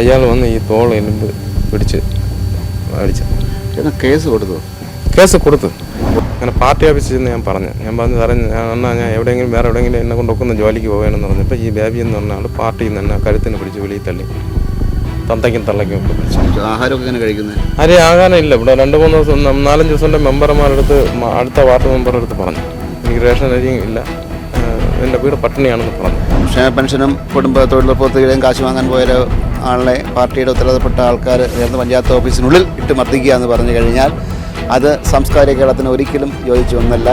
അയാൾ വന്ന് ഈ തോൾ എലുമ്പ് പിടിച്ച് അടിച്ചു. കേസ് കൊടുത്തു? കേസ് കൊടുത്തു. അങ്ങനെ പാർട്ടി ഓഫീസിൽ നിന്ന് ഞാൻ പറഞ്ഞു. ഞാൻ പറഞ്ഞു സാറേ ഞാൻ എന്നാൽ ഞാൻ എവിടെയെങ്കിലും വേറെ എവിടെയെങ്കിലും എന്നെ കൊണ്ടൊക്കുന്ന ജോലിക്ക് പോവുകയാണെന്ന് പറഞ്ഞപ്പോൾ ഈ ബേബി എന്ന് പറഞ്ഞ ആൾ പാർട്ടിയിൽ നിന്ന് തന്നെ കരുത്തിന് പിടിച്ച് വെളിയിൽ തള്ളി. തന്തയ്ക്കും തള്ളയ്ക്കും ഒക്കെ പിടിച്ചു. ആഹാരമൊക്കെ എങ്ങനെ കഴിക്കുന്നത് ആരെ ആകാനില്ല. ഇവിടെ രണ്ട് മൂന്ന് ദിവസം നാലഞ്ച് ദിവസം മെമ്പർമാരെടുത്ത് അടുത്ത വാർഡ് മെമ്പറുടെ അടുത്ത് പറഞ്ഞു. എനിക്ക് റേഷൻ അരിയും ഇല്ല. എന്റെ വീട് പട്ടിണിയാണെന്ന് പറഞ്ഞു. ക്ഷേമ പെൻഷനും കുടുംബ തൊഴിലുറപ്പ് കാശ് വാങ്ങാൻ പോയ ഒരു ആളെ പാർട്ടിയുടെ ഉത്തരവാദപ്പെട്ട ആൾക്കാർ ചേർന്ന് പഞ്ചായത്ത് ഓഫീസിനുള്ളിൽ ഇട്ട് മർദ്ദിക്കുക എന്ന് പറഞ്ഞു കഴിഞ്ഞാൽ അത് സാംസ്കാരിക കേരളത്തിന് ഒരിക്കലും യോജിച്ചു ഒന്നല്ല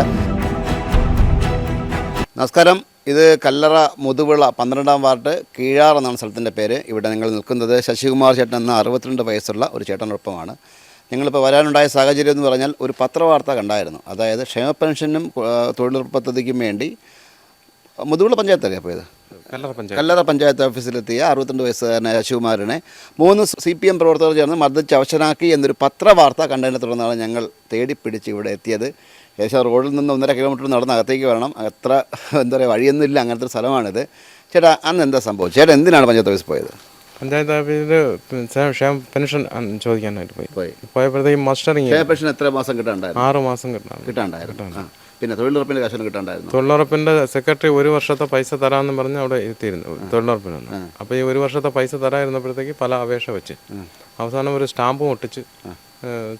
നമസ്കാരം. ഇത് കല്ലറ മുതുവിള പന്ത്രണ്ടാം വാർഡ് കീഴാർ എന്നാണ് സ്ഥലത്തിന്റെ പേര്. ഇവിടെ നിങ്ങൾ നിൽക്കുന്നത് ശശികുമാർ ചേട്ടൻ എന്ന അറുപത്തിരണ്ട് വയസ്സുള്ള ഒരു ചേട്ടനൊപ്പമാണ്. ഞങ്ങളിപ്പോൾ വരാനുണ്ടായ സാഹചര്യം എന്ന് പറഞ്ഞാൽ ഒരു പത്രവാർത്ത കണ്ടായിരുന്നു. അതായത് ക്ഷേമ പെൻഷനും തൊഴിലുറപ്പ് പദ്ധതിക്കും വേണ്ടി മുതുവിള പഞ്ചായത്തല്ലേ കല്ലറ പഞ്ചായത്ത് കല്ലറ പഞ്ചായത്ത്. ഓഫീസിലെത്തിയ അറുപത്തിരണ്ട് വയസ്സുകാരനായ ശിവകുമാരനെ മൂന്ന് സി പി എം പ്രവർത്തകർ ചേർന്ന് മർദ്ദിച്ച് അവശനാക്കി എന്നൊരു പത്രവാർത്ത കണ്ടതിനെ തുടർന്നാണ് ഞങ്ങൾ തേടിപ്പിടിച്ച് ഇവിടെ എത്തിയത്. ഏകദേശം റോഡിൽ നിന്ന് ഒന്നര കിലോമീറ്റർ നടന്ന് അകത്തേക്ക് വരണം. അത്ര എന്താ പറയുക വഴിയൊന്നുമില്ല. അങ്ങനത്തെ ഒരു സ്ഥലമാണിത്. ചേട്ടാ അന്ന് എന്താ സംഭവം? ചേട്ടാ എന്തിനാണ് പഞ്ചായത്ത് ഓഫീസ് പോയത്? പഞ്ചായത്ത് ഓഫീസിൽ ക്ഷേമ പെൻഷൻ ചോദിക്കാനായിട്ട് പോയി. പോയി. പോയപ്പോഴത്തേക്കും മസ്റ്ററിങ് പെൻഷൻ എത്ര മാസം കിട്ടാണ്ടായിരുന്നു? ആറ് മാസം കിട്ടണം കിട്ടാണ്ടായിരുന്നു. പിന്നെ തൊഴിലുറപ്പിന്റെ കാശൊന്നും കിട്ടാണ്ടായിരുന്നു. തൊഴിലുറപ്പിന്റെ സെക്രട്ടറി ഒരു വർഷത്തെ പൈസ തരാമെന്ന് പറഞ്ഞ് അവിടെ എത്തിയിരുന്നു തൊഴിലുറപ്പിനൊന്ന്. അപ്പോൾ ഈ ഒരു വർഷത്തെ പൈസ തരാതിരുന്നപ്പോഴത്തേക്ക് പല അപേക്ഷ വെച്ച്. അവസാനം ഒരു സ്റ്റാമ്പും ഒട്ടിച്ച്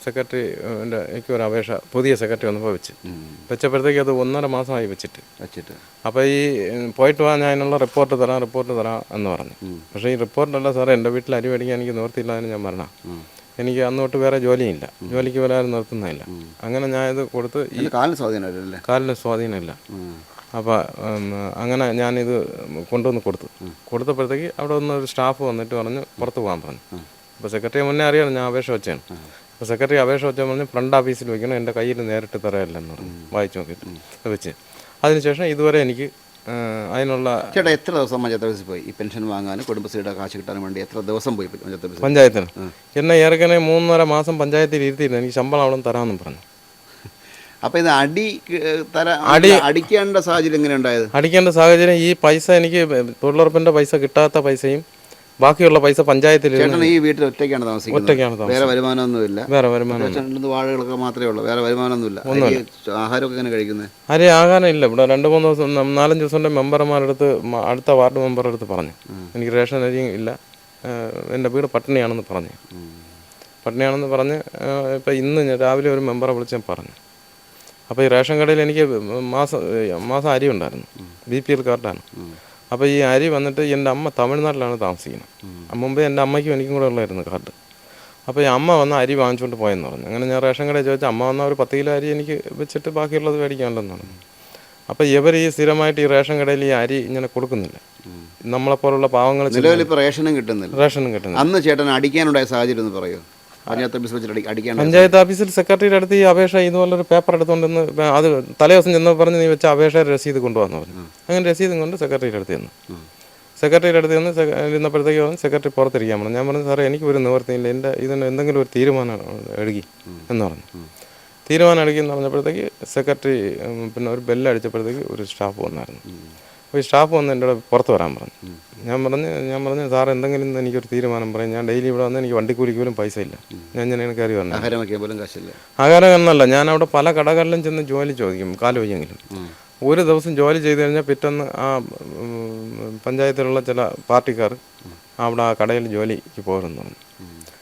സെക്രട്ടറി എനിക്ക് ഒരു അപേക്ഷ പുതിയ സെക്രട്ടറി വന്നപ്പോൾ വെച്ച്. വെച്ചപ്പോഴത്തേക്ക് അത് ഒന്നര മാസമായി വെച്ചിട്ട്. വെച്ചിട്ട്. അപ്പോൾ ഈ പോയിട്ട് വാ ഞാൻ അതിനുള്ള റിപ്പോർട്ട് തരാം റിപ്പോർട്ട് തരാം എന്ന് പറഞ്ഞു. പക്ഷേ ഈ റിപ്പോർട്ടല്ല സാറേ എന്റെ വീട്ടിൽ അരി മേടിക്കാൻ എനിക്ക് നിവർത്തിയില്ല എന്ന് ഞാൻ പറഞ്ഞ എനിക്ക് അന്ന് തൊട്ട് വേറെ ജോലിയില്ല. ജോലിക്ക് വരാതെ നിർത്തുന്നില്ല അങ്ങനെ ഞാൻ ഇത് കൊടുത്ത് ഈ കാലിന് സ്വാധീനമല്ലേ കാലിന് സ്വാധീനമില്ല. അപ്പോൾ അങ്ങനെ ഞാനിത് കൊണ്ടുവന്ന് കൊടുത്തു. കൊടുത്തപ്പോഴത്തേക്ക് അവിടെ ഒന്ന് ഒരു സ്റ്റാഫ് വന്നിട്ട് പറഞ്ഞ് പുറത്ത് പോകാൻ പറഞ്ഞു. അപ്പോൾ സെക്രട്ടറി മുന്നേ അറിയാം ഞാൻ അപേക്ഷ വെച്ചാണ് അപ്പോൾ സെക്രട്ടറി അപേക്ഷ വെച്ചാൽ പറഞ്ഞ് ഫ്രണ്ട് ഓഫീസിൽ വെക്കണം? എന്റെ കയ്യിൽ നേരിട്ട് തരാമല്ലെന്ന് പറഞ്ഞു. വായിച്ചു നോക്കിയിട്ട് വെച്ച്. അതിനുശേഷം ഇതുവരെ എനിക്ക് അതിനുള്ള ചേട്ടാ എത്ര ദിവസം പഞ്ചായത്ത് ഓഫീസിൽ പോയി? ഈ പെൻഷൻ വാങ്ങാനും കുടുംബശ്രീയുടെ കാശ് കിട്ടാനും വേണ്ടി എത്ര ദിവസം പോയി പഞ്ചായത്ത് ഓഫീസിൽ പഞ്ചായത്തിന് എന്നെ ഏറെക്കനെ മൂന്നര മാസം പഞ്ചായത്തിൽ ഇരുത്തിയിരുന്നു. എനിക്ക് ശമ്പളം അവിടെ തരാമെന്ന് പറഞ്ഞു. അപ്പോൾ ഇത് അടി തര അടി അടിക്കേണ്ട സാഹചര്യം എങ്ങനെ ഉണ്ടായത് അടിക്കേണ്ട സാഹചര്യം ഈ പൈസ എനിക്ക് തൊഴിലുറപ്പിന്റെ പൈസ കിട്ടാത്ത പൈസയും ബാക്കിയുള്ള പൈസ പഞ്ചായത്തിൽ ചേട്ടൻ ഈ വീട്ടിൽ ഒറ്റയ്ക്കാണ് താമസിക്കുന്നത്. ഒറ്റയ്ക്കാണ് വേറെ വരുമാനമൊന്നുമില്ല വേറെ വരുമാനം ചേട്ടന്റെ വാഴകളൊക്കെ മാത്രമേ ഉള്ളൂ. വേറെ വരുമാനമൊന്നുമില്ല അരി, ആഹാരമൊക്കെ എങ്ങനെ കഴിക്കുന്നത് അരി ആഹാരം ഇല്ല. ഇവിടെ രണ്ട് മൂന്ന് ദിവസം നാലഞ്ച് ദിവസം മെമ്പർമാരുടെ മെമ്പർമാരടുത്ത് അടുത്ത വാർഡ് മെമ്പറുടെ അടുത്ത് പറഞ്ഞു. എനിക്ക് റേഷൻ അരി ഇല്ല. എന്റെ വീട് പട്ടിണിയാണെന്ന് പറഞ്ഞു. പട്ടിണിയാണെന്ന് പറഞ്ഞ് ഇപ്പം ഇന്ന് ഞാൻ രാവിലെ ഒരു മെമ്പറെ വിളിച്ച് ഞാൻ പറഞ്ഞു. അപ്പോൾ ഈ റേഷൻ കടയിൽ എനിക്ക് മാസം മാസം അരി ഉണ്ടായിരുന്നു. ബി പി എൽ കാർഡാണ്. അപ്പോൾ ഈ അരി വന്നിട്ട് എന്റെ അമ്മ തമിഴ്നാട്ടിലാണ് താമസിക്കുന്നത്. മുമ്പേ എന്റെ അമ്മയ്ക്കും എനിക്കും കൂടെ ഉള്ളായിരുന്നു കാർഡ്. അപ്പോൾ ഈ അമ്മ വന്ന് അരി വാങ്ങിച്ചുകൊണ്ട് പോയെന്ന് പറഞ്ഞു. അങ്ങനെ ഞാൻ റേഷൻ കടയിൽ ചോദിച്ചാൽ അമ്മ വന്ന ഒരു പത്ത് കിലോ അരി എനിക്ക് വെച്ചിട്ട് ബാക്കിയുള്ളത് മേടിക്കാനുണ്ടെന്ന് പറഞ്ഞു. അപ്പോൾ ഇവർ ഈ സ്ഥിരമായിട്ട് ഈ റേഷൻ കടയിൽ ഈ അരി ഇങ്ങനെ കൊടുക്കുന്നില്ല. നമ്മളെപ്പോലുള്ള പാവങ്ങൾ റേഷനും കിട്ടുന്നില്ല. റേഷനും കിട്ടുന്നില്ല. അന്ന് ചേട്ടൻ അടിക്കാനുണ്ടായ സാഹചര്യം ഒന്ന് പറയൂ? പഞ്ചായത്ത് ഓഫീസിൽ വെച്ചിട്ട് അടി- അടിക്കാൻ പഞ്ചായത്ത് ഓഫീസിൽ സെക്രട്ടറിയുടെ അടുത്ത് ഈ അപേക്ഷ ഇതുപോലൊരു പേപ്പർ എടുത്തുകൊണ്ടെന്ന് അത് തലേ ദിവസം ചെന്ന് പറഞ്ഞ് നീ വെച്ച അപേക്ഷ രസീത് കൊണ്ടുവന്നു പറഞ്ഞു. അങ്ങനെ രസീതും കൊണ്ട് സെക്രട്ടറിയുടെ അടുത്ത് ചെന്നു. സെക്രട്ടറിയുടെ അടുത്ത് ചെന്ന് ഇരുന്നപ്പോഴത്തേക്ക് പറഞ്ഞു സെക്രട്ടറി പുറത്തിരിക്കാൻ പറഞ്ഞു. ഞാൻ പറഞ്ഞു സാറേ എനിക്ക് ഒരു നിവർത്തിയില്ല എന്റെ ഇതിന് എന്തെങ്കിലും ഒരു തീരുമാനം എടുക്കി എന്ന് പറഞ്ഞു. തീരുമാനം എടുക്കി എന്ന് പറഞ്ഞപ്പോഴത്തേക്ക് സെക്രട്ടറി പിന്നെ ഒരു ബെല്ലടിച്ചപ്പോഴത്തേക്ക് ഒരു സ്റ്റാഫ് വന്നായിരുന്നു. അപ്പോൾ ഈ സ്റ്റാഫ് വന്ന് എന്റെ കൂടെ പുറത്ത് വരാൻ പറഞ്ഞു. ഞാൻ പറഞ്ഞ് ഞാൻ പറഞ്ഞു സാർ എന്തെങ്കിലും എനിക്കൊരു തീരുമാനം പറയും. ഞാൻ ഡെയിലി ഇവിടെ വന്ന് എനിക്ക് വണ്ടിക്കൂലിക്ക് പോലും പൈസ ഇല്ല. ഞാൻ ഇങ്ങനെയാണ് കയറി വന്നു ആഹാരം എന്നല്ല ഞാൻ അവിടെ പല കടകളിലും ചെന്ന് ജോലി ചോദിക്കും കാലുവയ്യെങ്കിലും ഒരു ദിവസം ജോലി ചെയ്ത് കഴിഞ്ഞാൽ പിറ്റേന്ന് ആ പഞ്ചായത്തിലുള്ള ചില പാർട്ടിക്കാർ അവിടെ ആ കടയിൽ ജോലിക്ക് പോരെന്ന് പറഞ്ഞു.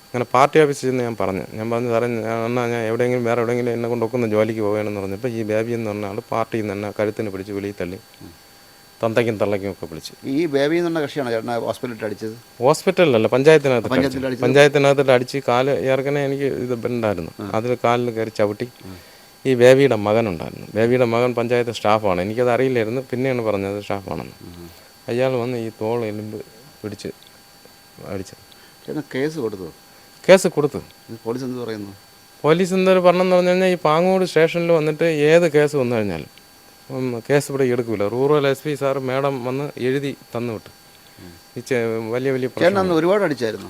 അങ്ങനെ പാർട്ടി ഓഫീസിൽ നിന്ന് ഞാൻ പറഞ്ഞു. ഞാൻ പറഞ്ഞു സാറേ ഞാൻ എന്നാൽ ഞാൻ എവിടെയെങ്കിലും വേറെ എവിടെയെങ്കിലും എന്നെ കൊണ്ടൊക്കുന്ന ജോലിക്ക് പോവുകയാണെന്ന് പറഞ്ഞപ്പോൾ ഈ ബേബി എന്ന് പറഞ്ഞ ആൾ പാർട്ടിയിൽ നിന്ന് എന്നെ കഴുത്തിന് പിടിച്ച് വെളിയിൽ തള്ളി. തന്തയ്ക്കും തള്ളയ്ക്കും ഒക്കെ വിളിച്ച്. ഈ ബേബി എന്നുള്ള കക്ഷിയാണ് ചേട്ടനെ ഹോസ്പിറ്റലിൽ അടിച്ചത്? ഹോസ്പിറ്റലിലല്ല പഞ്ചായത്തിനകത്ത്? പഞ്ചായത്തിനകത്ത് അടിച്ച് കാൽ ഏർക്കനെ എനിക്ക് ഇത് ഉണ്ടായിരുന്നു അതിൽ കാലിൽ കയറി ചവിട്ടി. ഈ ബേബിയുടെ മകനുണ്ടായിരുന്നു. ബേബിയുടെ മകൻ പഞ്ചായത്ത് സ്റ്റാഫാണ്. എനിക്കത് അറിയില്ലായിരുന്നു. പിന്നെയാണ് പറഞ്ഞത് സ്റ്റാഫാണെന്ന്. അയാൾ വന്ന് ഈ തോൾ എലുമ്പ് പിടിച്ച് അടിച്ചത് കേസ് കൊടുത്തു? കേസ് കൊടുത്തു. പോലീസ് എന്ത് പറയുന്നു? പോലീസ് എന്തൊരു പറഞ്ഞെന്ന് പറഞ്ഞു കഴിഞ്ഞാൽ ഈ പാങ്ങോട് സ്റ്റേഷനിൽ വന്നിട്ട് ഏത് കേസ് വന്നു കഴിഞ്ഞാലും കേസ് ഇവിടെ എടുക്കില്ല rural S P sir madam വന്ന് എഴുതി തന്നു വിട്ടു. ഈ വലിയ വലിയ പ്രശ്നം ഒരുപാട് അടിച്ചായിരുന്നു?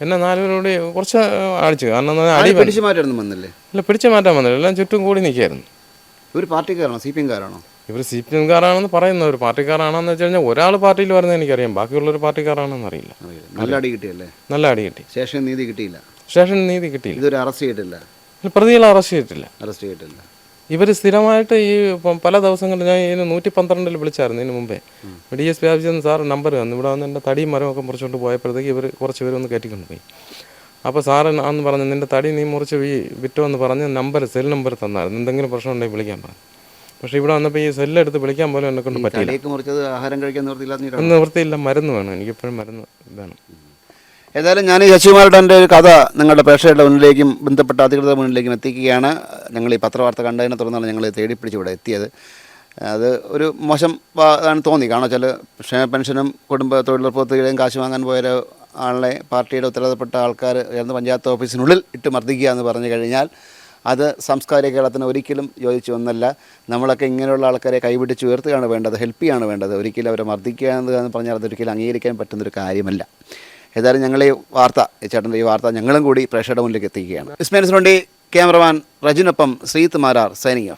എന്നെ നാലുപേരോട് കുറച്ച് അടിച്ചു. കാരണം അടി പിടിച്ചു മാറ്റായിരുന്നു വന്നില്ലേ? അല്ല പിടിച്ചു മാറ്റാൻ വന്നില്ല. എല്ലാം ചുറ്റും കൂടി നിൽക്കായിരുന്നു ഇവർ പാർട്ടിക്കാരാണോ? സി പി എംകാരാണോ ഇവർ സി പി എംകാരാണെന്ന് ഒരു പാർട്ടിക്കാരാണെന്ന് വെച്ച് കഴിഞ്ഞാൽ ഒരാൾ പാർട്ടിയിൽ വരുന്നത് എനിക്കറിയാം. ബാക്കിയുള്ളൊരു പാർട്ടിക്കാരാണെന്ന് അറിയില്ല. നല്ല അടി കിട്ടിയല്ലേ? നല്ല അടി കിട്ടി. ശേഷം നീതി കിട്ടിയില്ല. ശേഷം നീതി കിട്ടിയില്ല. ഇതൊരു അറസ്റ്റ് ചെയ്തിട്ടില്ല. പ്രതികളെ അറസ്റ്റ് ചെയ്തിട്ടില്ല. അറസ്റ്റ് ചെയ്തിട്ടില്ല. ഇവർ സ്ഥിരമായിട്ട് ഈ പല ദിവസങ്ങളിൽ ഞാൻ ഇതിന് നൂറ്റി പന്ത്രണ്ടിൽ വിളിച്ചായിരുന്നു ഇതിന് മുമ്പേ. ഡി എസ് പി ആവശ്യം നിന്ന് സാർ നമ്പർ വന്നു ഇവിടെ വന്ന് എന്റെ തടിയും മരമൊക്കെ മുറിച്ചുകൊണ്ട് പോയപ്പോഴത്തേക്ക് ഇവർ കുറച്ച് പേര് ഒന്ന് കയറ്റിക്കൊണ്ട് പോയി. അപ്പോൾ സാറ് അന്ന് പറഞ്ഞു നിന്റെ തടി നീ മുറിച്ച് ഈ വിറ്റോ എന്ന് പറഞ്ഞ് നമ്പർ സെൽ നമ്പർ തന്നായിരുന്നു. എന്തെങ്കിലും പ്രശ്നം ഉണ്ടെങ്കിൽ വിളിക്കാൻ പറഞ്ഞു. പക്ഷേ ഇവിടെ വന്നപ്പോൾ ഈ സെല്ലെടുത്ത് വിളിക്കാൻ പോലും എന്നെ കൊണ്ട് പറ്റില്ല നിവൃത്തിയില്ല മരുന്ന് വേണം. എനിക്കിപ്പോഴും മരുന്ന് വേണം. ഏതായാലും ഞാൻ ഈ ശശികുമാരുടെ എന്റെ ഒരു കഥ നിങ്ങളുടെ പ്രേക്ഷകരുടെ മുന്നിലേക്കും ബന്ധപ്പെട്ട അധികൃതരുടെ മുന്നിലേക്കും എത്തിക്കുകയാണ്. ഞങ്ങൾ ഈ പത്രവാർത്ത കണ്ടതിനെ തുടർന്നാണ് ഞങ്ങൾ തേടിപ്പിടിച്ച് ഇവിടെ എത്തിയത്. അത് ഒരു മോശം ഇതാണ് തോന്നി. കാരണം വെച്ചാൽ ക്ഷേമ പെൻഷനും കുടുംബ തൊഴിലുറപ്പ് പദ്ധതിയുടെയും കാശ് വാങ്ങാൻ പോയ ആളെ പാർട്ടിയുടെ ഉത്തരവാദപ്പെട്ട ആൾക്കാർ ഉയർന്ന പഞ്ചായത്ത് ഓഫീസിനുള്ളിൽ ഇട്ട് മർദ്ദിക്കുക എന്ന് പറഞ്ഞു കഴിഞ്ഞാൽ അത് സാംസ്കാരിക കേരളത്തിന് ഒരിക്കലും യോജിച്ചു ഒന്നല്ല. നമ്മളൊക്കെ ഇങ്ങനെയുള്ള ആൾക്കാരെ കൈപിടിച്ച് ഉയർത്തുകയാണ് വേണ്ടത് ഹെൽപ്പ് ചെയ്യാണ് വേണ്ടത്. ഒരിക്കലും അവരെ മർദ്ദിക്കുക എന്ന് പറഞ്ഞാൽ അതൊരിക്കലും അംഗീകരിക്കാൻ പറ്റുന്നൊരു കാര്യമല്ല. ഏതായാലും ഞങ്ങൾ ഈ വാർത്ത ചേട്ടന്റെ ഈ വാർത്ത ഞങ്ങളും കൂടി പ്രേക്ഷകരുടെ മുന്നിലേക്ക് എത്തിക്കുകയാണ്. ഇസ്മേൻസിനുണ്ടി ക്യാമറമാൻ റജിനൊപ്പം ശ്രീത്ത് മാരാർ സൈനിങ്